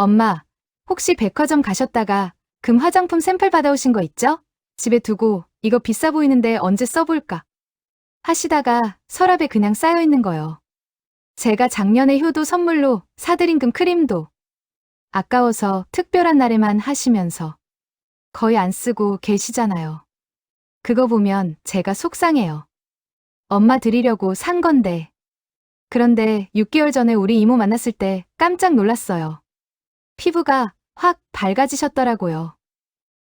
엄마, 혹시 백화점 가셨다가 금 화장품 샘플 받아오신 거 있죠? 집에 두고 이거 비싸 보이는데 언제 써볼까? 하시다가 서랍에 그냥 쌓여 있는 거요. 제가 작년에 효도 선물로 사드린 금 크림도 아까워서 특별한 날에만 하시면서 거의 안 쓰고 계시잖아요. 그거 보면 제가 속상해요. 엄마 드리려고 산 건데. 그런데 6개월 전에 우리 이모 만났을 때 깜짝 놀랐어요. 피부가 확 밝아지셨더라고요.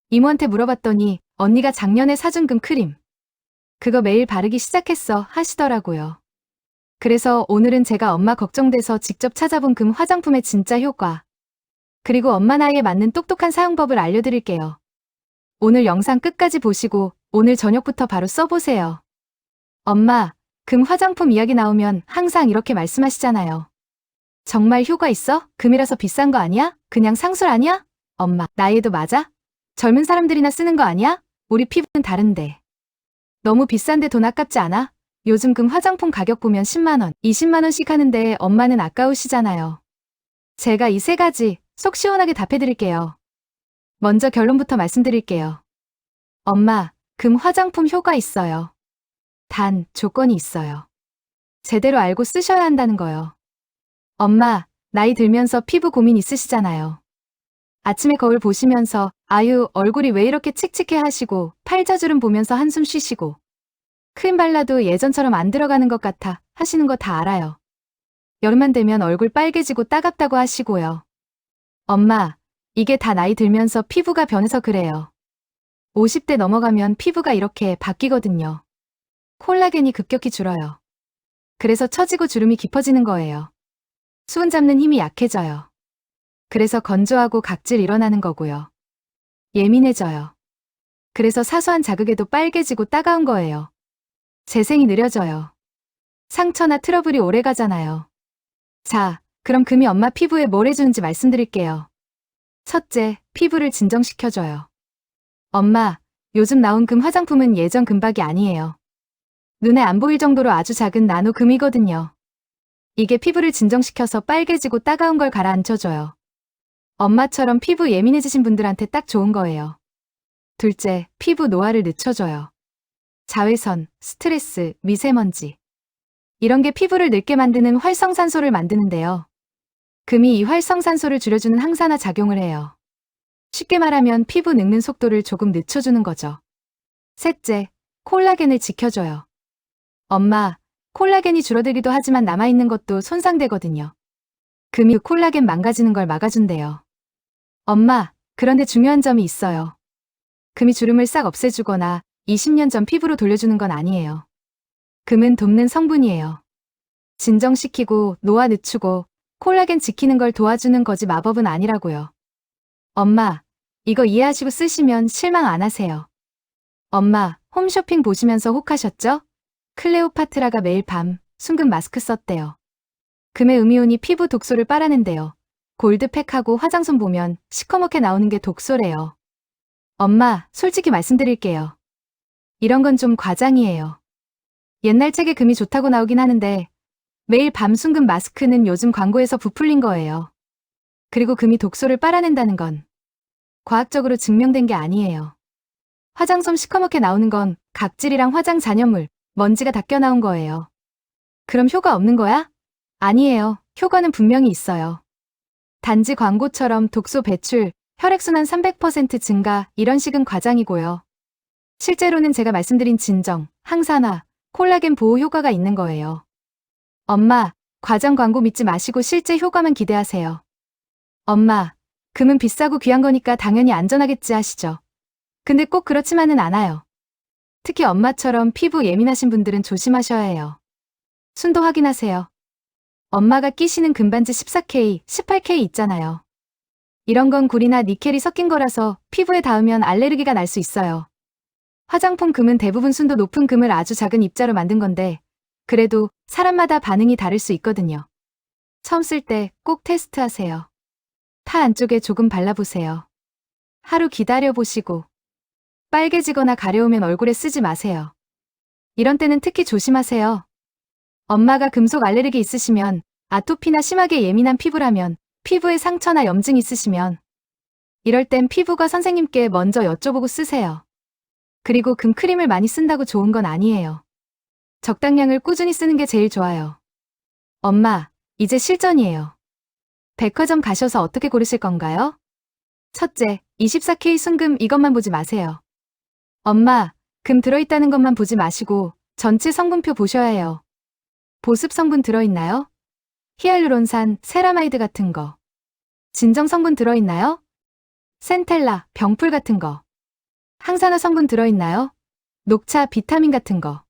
이모한테 물어봤더니 언니가 작년에 사준 금 크림. 그거 매일 바르기 시작했어 하시더라고요. 그래서 오늘은 제가 엄마 걱정돼서 직접 찾아본 금 화장품의 진짜 효과. 그리고 엄마 나이에 맞는 똑똑한 사용법을 알려드릴게요. 오늘 영상 끝까지 보시고 오늘 저녁부터 바로 써보세요. 엄마, 금 화장품 이야기 나오면 항상 이렇게 말씀하시잖아요. 정말 효과 있어? 금이라서 비싼 거 아니야? 그냥 상술 아니야? 엄마, 나이에도 맞아? 젊은 사람들이나 쓰는 거 아니야? 우리 피부는 다른데. 너무 비싼데 돈 아깝지 않아? 요즘 금 화장품 가격 보면 10만원, 20만원씩 하는데 엄마는 아까우시잖아요. 제가 이 세 가지 속 시원하게 답해드릴게요. 먼저 결론부터 말씀드릴게요. 엄마, 금 화장품 효과 있어요. 단, 조건이 있어요. 제대로 알고 쓰셔야 한다는 거요. 엄마, 나이 들면서 피부 고민 있으시잖아요. 아침에 거울 보시면서 아유, 얼굴이 왜 이렇게 칙칙해 하시고 팔자주름 보면서 한숨 쉬시고 크림 발라도 예전처럼 안 들어가는 것 같아 하시는 거 다 알아요. 여름만 되면 얼굴 빨개지고 따갑다고 하시고요. 엄마, 이게 다 나이 들면서 피부가 변해서 그래요. 50대 넘어가면 피부가 이렇게 바뀌거든요. 콜라겐이 급격히 줄어요. 그래서 처지고 주름이 깊어지는 거예요. 수은 잡는 힘이 약해져요. 그래서 건조하고 각질 일어나는 거고요. 예민해져요. 그래서 사소한 자극에도 빨개지고 따가운 거예요. 재생이 느려져요. 상처나 트러블이 오래 가잖아요. 자, 그럼 금이 엄마 피부에 뭘 해주는지 말씀드릴게요. 첫째, 피부를 진정시켜줘요. 엄마, 요즘 나온 금 화장품은 예전 금박이 아니에요. 눈에 안 보일 정도로 아주 작은 나노 금이거든요. 이게 피부를 진정시켜서 빨개지고 따가운 걸 가라앉혀줘요. 엄마처럼 피부 예민해지신 분들한테 딱 좋은 거예요. 둘째, 피부 노화를 늦춰줘요. 자외선, 스트레스, 미세먼지. 이런 게 피부를 늙게 만드는 활성산소를 만드는데요. 금이 이 활성산소를 줄여주는 항산화 작용을 해요. 쉽게 말하면 피부 늙는 속도를 조금 늦춰주는 거죠. 셋째, 콜라겐을 지켜줘요. 엄마, 콜라겐이 줄어들기도 하지만 남아있는 것도 손상되거든요. 금이 그 콜라겐 망가지는 걸 막아준대요. 엄마, 그런데 중요한 점이 있어요. 금이 주름을 싹 없애주거나 20년 전 피부로 돌려주는 건 아니에요. 금은 돕는 성분이에요. 진정시키고 노화 늦추고 콜라겐 지키는 걸 도와주는 거지 마법은 아니라고요. 엄마, 이거 이해하시고 쓰시면 실망 안 하세요. 엄마, 홈쇼핑 보시면서 혹하셨죠? 클레오파트라가 매일 밤 순금 마스크 썼대요. 금의 음이온이 피부 독소를 빨아낸대요. 골드팩하고 화장솜 보면 시커멓게 나오는 게 독소래요. 엄마, 솔직히 말씀드릴게요. 이런 건 좀 과장이에요. 옛날 책에 금이 좋다고 나오긴 하는데 매일 밤 순금 마스크는 요즘 광고에서 부풀린 거예요. 그리고 금이 독소를 빨아낸다는 건 과학적으로 증명된 게 아니에요. 화장솜 시커멓게 나오는 건 각질이랑 화장 잔여물, 먼지가 닦여 나온 거예요. 그럼 효과 없는 거야? 아니에요. 효과는 분명히 있어요. 단지 광고처럼 독소 배출, 혈액순환 300% 증가, 이런 식은 과장이고요. 실제로는 제가 말씀드린 진정, 항산화, 콜라겐 보호 효과가 있는 거예요. 엄마, 과장 광고 믿지 마시고 실제 효과만 기대하세요. 엄마, 금은 비싸고 귀한 거니까 당연히 안전하겠지 하시죠. 근데 꼭 그렇지만은 않아요. 특히 엄마처럼 피부 예민하신 분들은 조심하셔야 해요. 순도 확인하세요. 엄마가 끼시는 금반지 14K, 18K 있잖아요. 이런 건 구리나 니켈이 섞인 거라서 피부에 닿으면 알레르기가 날 수 있어요. 화장품 금은 대부분 순도 높은 금을 아주 작은 입자로 만든 건데, 그래도 사람마다 반응이 다를 수 있거든요. 처음 쓸 때 꼭 테스트하세요. 파 안쪽에 조금 발라보세요. 하루 기다려보시고, 빨개지거나 가려우면 얼굴에 쓰지 마세요. 이런 때는 특히 조심하세요. 엄마가 금속 알레르기 있으시면 아토피나 심하게 예민한 피부라면 피부에 상처나 염증 있으시면 이럴 땐 피부과 선생님께 먼저 여쭤보고 쓰세요. 그리고 금 크림을 많이 쓴다고 좋은 건 아니에요. 적당량을 꾸준히 쓰는 게 제일 좋아요. 엄마, 이제 실전이에요. 백화점 가셔서 어떻게 고르실 건가요? 첫째, 24K 순금 이것만 보지 마세요. 엄마, 금 들어있다는 것만 보지 마시고 전체 성분표 보셔야 해요. 보습 성분 들어있나요? 히알루론산, 세라마이드 같은 거. 진정 성분 들어있나요? 센텔라, 병풀 같은 거. 항산화 성분 들어있나요? 녹차, 비타민 같은 거.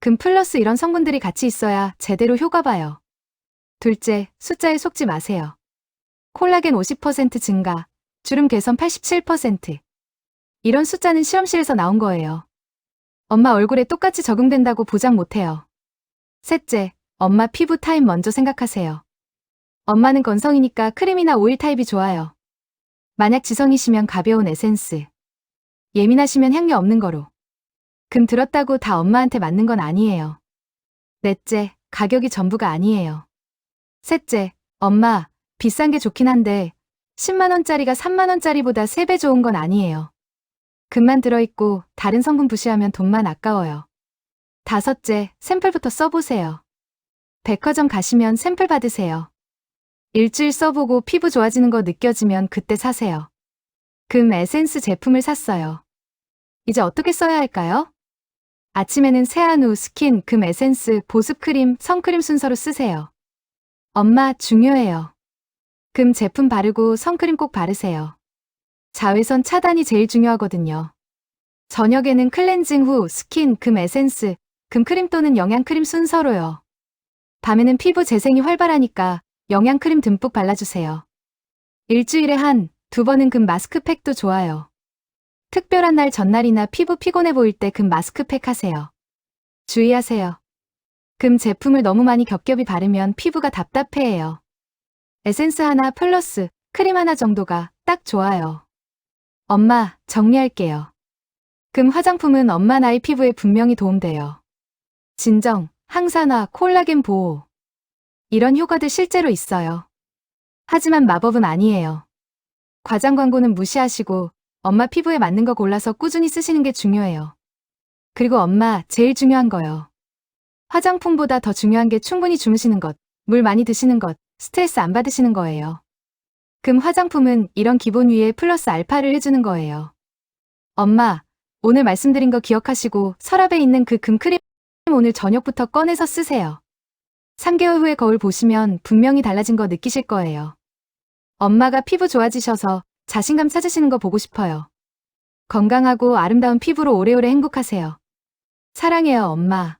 금 플러스 이런 성분들이 같이 있어야 제대로 효과 봐요. 둘째, 숫자에 속지 마세요. 콜라겐 50% 증가, 주름 개선 87%. 이런 숫자는 실험실에서 나온 거예요. 엄마 얼굴에 똑같이 적용된다고 보장 못해요. 셋째, 엄마 피부 타입 먼저 생각하세요. 엄마는 건성이니까 크림이나 오일 타입이 좋아요. 만약 지성이시면 가벼운 에센스. 예민하시면 향료 없는 거로. 금 들었다고 다 엄마한테 맞는 건 아니에요. 넷째, 가격이 전부가 아니에요. 셋째, 엄마, 비싼 게 좋긴 한데 10만원짜리가 3만원짜리보다 3배 좋은 건 아니에요. 금만 들어있고 다른 성분 부시하면 돈만 아까워요. 다섯째, 샘플부터 써보세요. 백화점 가시면 샘플 받으세요. 일주일 써보고 피부 좋아지는 거 느껴지면 그때 사세요. 금 에센스 제품을 샀어요. 이제 어떻게 써야 할까요? 아침에는 세안 후, 스킨, 금 에센스, 보습크림, 선크림 순서로 쓰세요. 엄마, 중요해요. 금 제품 바르고 선크림 꼭 바르세요. 자외선 차단이 제일 중요하거든요. 저녁에는 클렌징 후 스킨, 금 에센스, 금 크림 또는 영양크림 순서로요. 밤에는 피부 재생이 활발하니까 영양크림 듬뿍 발라주세요. 일주일에 한, 두 번은 금 마스크팩도 좋아요. 특별한 날 전날이나 피부 피곤해 보일 때 금 마스크팩 하세요. 주의하세요. 금 제품을 너무 많이 겹겹이 바르면 피부가 답답해해요. 에센스 하나 플러스 크림 하나 정도가 딱 좋아요. 엄마, 정리할게요. 금 화장품은 엄마 나이 피부에 분명히 도움돼요. 진정, 항산화, 콜라겐 보호. 이런 효과들 실제로 있어요. 하지만 마법은 아니에요. 과장 광고는 무시하시고 엄마 피부에 맞는 거 골라서 꾸준히 쓰시는 게 중요해요. 그리고 엄마, 제일 중요한 거요. 화장품보다 더 중요한 게 충분히 주무시는 것, 물 많이 드시는 것, 스트레스 안 받으시는 거예요. 금 화장품은 이런 기본 위에 플러스 알파를 해주는 거예요. 엄마, 오늘 말씀드린 거 기억하시고 서랍에 있는 그 금크림 오늘 저녁부터 꺼내서 쓰세요. 3개월 후에 거울 보시면 분명히 달라진 거 느끼실 거예요. 엄마가 피부 좋아지셔서 자신감 찾으시는 거 보고 싶어요. 건강하고 아름다운 피부로 오래오래 행복하세요. 사랑해요, 엄마.